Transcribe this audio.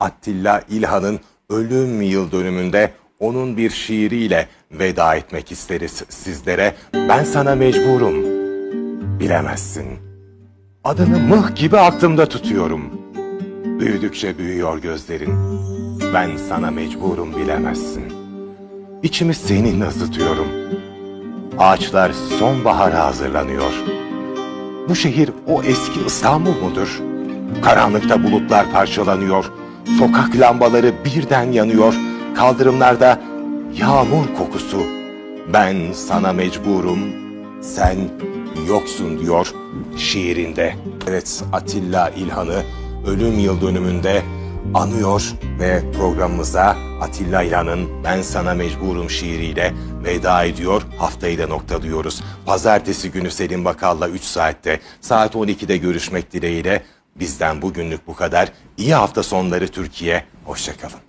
Attila İlhan'ın ölüm yıl dönümünde onun bir şiiriyle veda etmek isteriz sizlere. Ben sana mecburum. Bilemezsin. Adını mıh gibi aklımda tutuyorum. Büyüdükçe büyüyor gözlerin. Ben sana mecburum bilemezsin. İçimi seninle ısıtıyorum. Ağaçlar sonbahara hazırlanıyor. Bu şehir o eski İstanbul mudur? Karanlıkta bulutlar parçalanıyor. Sokak lambaları birden yanıyor. Kaldırımlarda yağmur kokusu. Ben sana mecburum, sen yoksun diyor şiirinde. Evet Atilla İlhan'ı ölüm yıl dönümünde anıyor ve programımıza Atilla İlhan'ın Ben Sana Mecburum şiiriyle veda ediyor. Haftayı da noktalıyoruz. Pazartesi günü Selim Bakal'la 3 saatte saat 12'de görüşmek dileğiyle bizden bugünlük bu kadar. İyi hafta sonları Türkiye. Hoşçakalın.